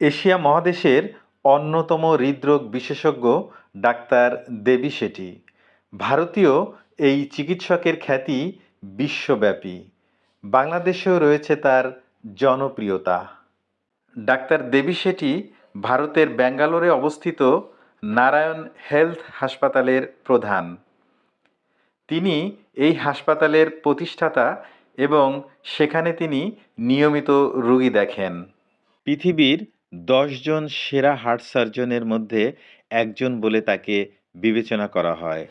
Asia মহাদেশের অন্যতম হৃদরোগ বিশেষজ্ঞ ডাক্তার দেবী শেঠি। ভারতীয় এই চিকিৎসকের খ্যাতি বিশ্বব্যাপী। বাংলাদেশেও রয়েছে তার জনপ্রিয়তা। ডাক্তার দেবী শেঠি ভারতের ব্যাঙ্গালোরে অবস্থিত নারায়ণ হেলথ হাসপাতালের প্রধান। তিনি এই হাসপাতালের প্রতিষ্ঠাতা এবং সেখানে তিনি নিয়মিত রুগী দেখেন। পৃথিবীর দশজন সেরা হার্ট সার্জনের মধ্যে একজন বলে তাকে বিবেচনা করা হয়।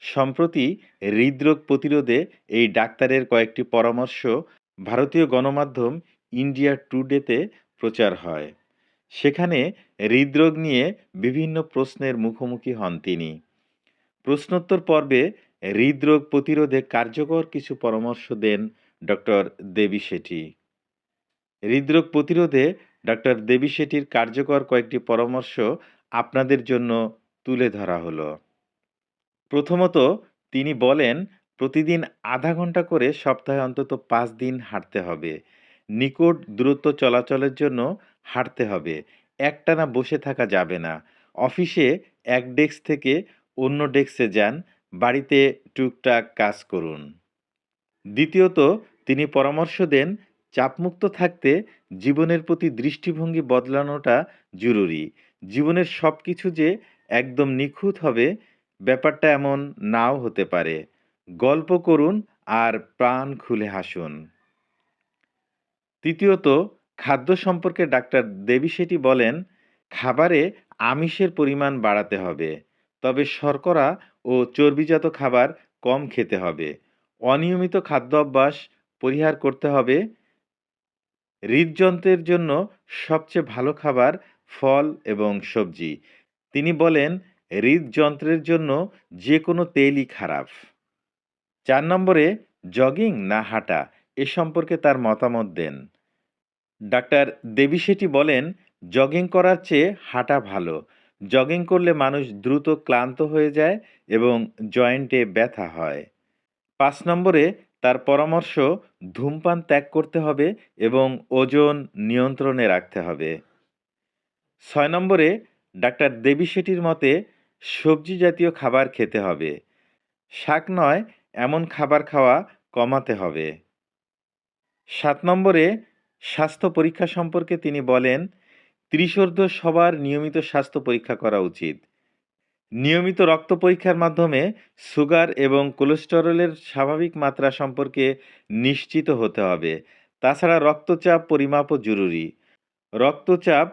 সম্প্রতি হৃদরোগ প্রতিরোধে এই ডাক্তারের কয়েকটি পরামর্শ ভারতীয় গণমাধ্যম ইন্ডিয়া টুডেতে প্রচার হয়। সেখানে হৃদরোগ নিয়ে বিভিন্ন প্রশ্নের মুখোমুখি হন তিনি। প্রশ্নোত্তর পর্বে হৃদরোগ প্রতিরোধে কার্যকর কিছু পরামর্শ দেন ডক্টর দেবী শেঠি। হৃদরোগ প্রতিরোধে ডক্টর দেবী শেঠির কার্যকর কয়েকটি পরামর্শ আপনাদের জন্য তুলে ধরা হলো। প্রথমত, তিনি বলেন, প্রতিদিন আধা ঘণ্টা করে সপ্তাহে অন্তত পাঁচ দিন হাঁটতে হবে। নিকট দূরত্ব চলাচলের জন্য হাঁটতে হবে। একটানা বসে থাকা যাবে না। অফিসে এক ডেস্ক থেকে অন্য ডেস্কে যান, বাড়িতে টুকটাক কাজ করুন। দ্বিতীয়ত, তিনি পরামর্শ দেন চাপমুক্ত থাকতে জীবনের প্রতি দৃষ্টিভঙ্গি বদলানোটা জরুরি। জীবনের সব কিছু যে একদম নিখুঁত হবে, ব্যাপারটা এমন নাও হতে পারে। গল্প করুন আর প্রাণ খুলে হাসুন। তৃতীয়ত, খাদ্য সম্পর্কে ডাক্তার দেবী শেঠি বলেন, খাবারে আমিষের পরিমাণ বাড়াতে হবে, তবে শর্করা ও চর্বিজাত খাবার কম খেতে হবে। অনিয়মিত খাদ্য অভ্যাস পরিহার করতে হবে হৃদযন্ত্রের জন্য সবচেয়ে ভালো খাবার ফল এবং সবজি। তিনি বলেন, হৃদযন্ত্রের জন্য যে কোনো তেলই খারাপ। চার নম্বরে, জগিং না হাঁটা, এ সম্পর্কে তার মতামত দেন। ডাক্তার দেবী শেঠি বলেন, জগিং করার চেয়ে হাঁটা ভালো। জগিং করলে মানুষ দ্রুত ক্লান্ত হয়ে যায় এবং জয়েন্টে ব্যথা হয়। পাঁচ নম্বরে তার পরামর্শ ধূমপান ত্যাগ করতে হবে এবং ওজন নিয়ন্ত্রণে রাখতে হবে। ছয় নম্বরে, ডাক্তার দেবী শেঠির মতে সবজি জাতীয় খাবার খেতে হবে। শাক নয়, এমন খাবার খাওয়া কমাতে হবে। সাত নম্বরে, স্বাস্থ্য পরীক্ষা সম্পর্কে তিনি বলেন, ত্রিশোর্ধ্ব সবার নিয়মিত স্বাস্থ্য পরীক্ষা করা উচিত। নিয়মিত রক্ত পরীক্ষার মাধ্যমে সুগার এবং কোলেস্টেরলের স্বাভাবিক মাত্রা সম্পর্কে নিশ্চিত হতে হবে। তাছাড়া রক্তচাপ পরিমাপও জরুরি। রক্তচাপ,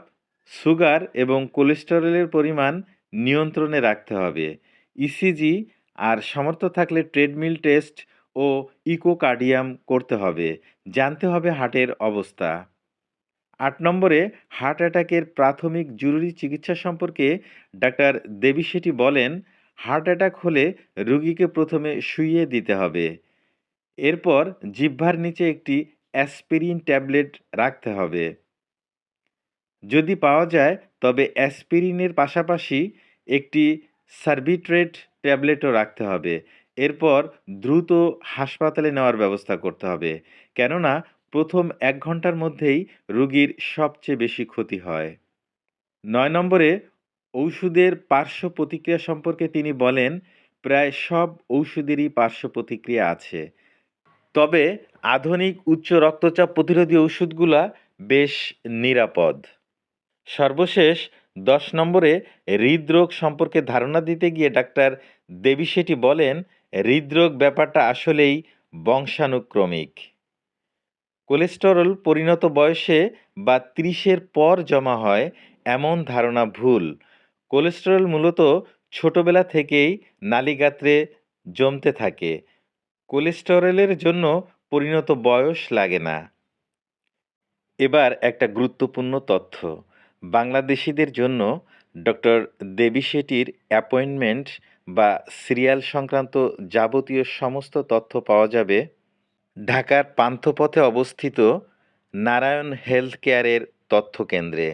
সুগার এবং কোলেস্টেরলের পরিমাণ নিয়ন্ত্রণে রাখতে হবে। ইসিজি আর সামর্থ্য থাকলে ট্রেডমিল টেস্ট ও ইকোকার্ডিয়াম করতে হবে। জানতে হবে হার্টের অবস্থা। আট নম্বরে হার্ট অ্যাটাকের প্রাথমিক জরুরি চিকিৎসা সম্পর্কে ডাক্তার দেবী শেঠি বলেন, হার্ট অ্যাটাক হলে রুগীকে প্রথমে শুইয়ে দিতে হবে। এরপর জিহ্বার নিচে একটি অ্যাসপিরিন ট্যাবলেট রাখতে হবে। যদি পাওয়া যায়, তবে অ্যাসপিরিনের পাশাপাশি একটি সার্বিট্রেট ট্যাবলেটও রাখতে হবে। এরপর দ্রুত হাসপাতালে নেওয়ার ব্যবস্থা করতে হবে। কেননা প্রথম এক ঘণ্টার মধ্যেই রোগীর সবচেয়ে বেশি ক্ষতি হয়। নয় নম্বরে, ঔষধের পার্শ্ব প্রতিক্রিয়া সম্পর্কে তিনি বলেন, প্রায় সব ঔষধেরই পার্শ্ব প্রতিক্রিয়া আছে। তবে আধুনিক উচ্চ রক্তচাপ প্রতিরোধী ওষুধগুলা বেশ নিরাপদ। সর্বশেষ, দশ নম্বরে, হৃদরোগ সম্পর্কে ধারণা দিতে গিয়ে ডাক্তার দেবী শেঠি বলেন, হৃদরোগ ব্যাপারটা আসলেই বংশানুক্রমিক। কোলেস্টেরল পরিণত বয়সে বা ত্রিশের পর জমা হয় এমন ধারণা ভুল। কোলেস্টেরল মূলত ছোটবেলা থেকেই নালিগাত্রে জমতে থাকে। কোলেস্টেরলের জন্য পরিণত বয়স লাগে না। এবার একটা গুরুত্বপূর্ণ তথ্য। বাংলাদেশিদের জন্য ডক্টর দেবী শেঠির অ্যাপয়েন্টমেন্ট বা সিরিয়াল সংক্রান্ত যাবতীয় সমস্ত তথ্য পাওয়া যাবে ঢাকার পান্থপথে অবস্থিত নারায়ণ হেলথ কেয়ারের তথ্য কেন্দ্রে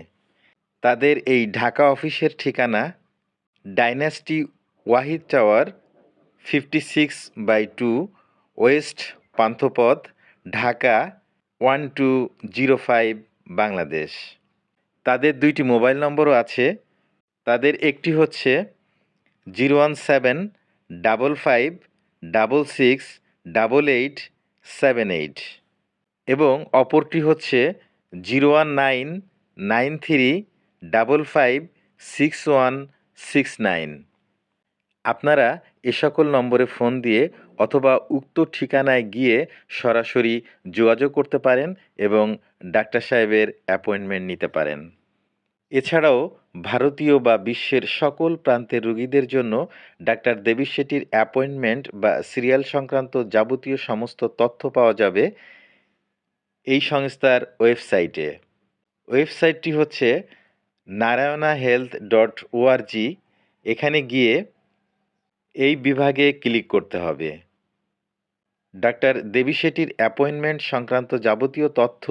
তাদের এই ঢাকা অফিসের ঠিকানা dynasty Wahid tower fifty six by two west Panthapath, Dhaka one two zero five Bangladesh. তাদের দুইটি মোবাইল নম্বরও আছে। তাদের একটি হচ্ছে zero one seven double five double six double eight seven eight এবং অপরটি হচ্ছে zero one nine nine three double five six one six nine আপনারা এ সকল নম্বরে ফোন দিয়ে অথবা উক্ত ঠিকানায় গিয়ে সরাসরি যোগাযোগ করতে পারেন এবং ডাক্তার সাহেবের অ্যাপয়েন্টমেন্ট নিতে পারেন। এছাড়াও ভারতীয় বা বিশ্বের সকল প্রান্তের রোগীদের জন্য ডাক্তার দেবী শেঠির অ্যাপয়েন্টমেন্ট বা সিরিয়াল সংক্রান্ত যাবতীয় সমস্ত তথ্য পাওয়া যাবে এই সংস্থার ওয়েবসাইটে। ওয়েবসাইটটি হচ্ছে নারায়ণা হেলথ ডট ওআরজি এখানে গিয়ে এই বিভাগে ক্লিক করতে হবে। ডাক্তার দেবী শেঠির অ্যাপয়েন্টমেন্ট সংক্রান্ত যাবতীয় তথ্য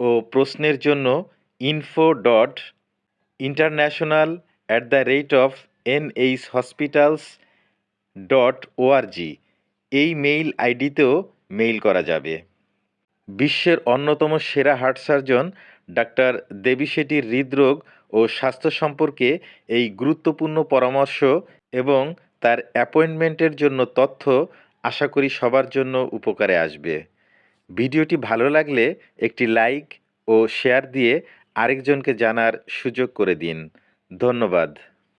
ও প্রশ্নের জন্য info dot international at the rate of NH hospitals dot ORG এই মেইল আইডিতেও মেইল করা যাবে। বিশ্বের অন্যতম সেরা হার্ট সার্জন ডাক্তার দেবী শেঠির হৃদরোগ ও স্বাস্থ্য সম্পর্কে এই গুরুত্বপূর্ণ পরামর্শ এবং তার অ্যাপয়েন্টমেন্টের জন্য তথ্য আশা করি সবার জন্য উপকারে আসবে। ভিডিওটি ভালো লাগলে একটি লাইক ও শেয়ার দিয়ে আরেকজনকে জানার সুযোগ করে দিন। ধন্যবাদ।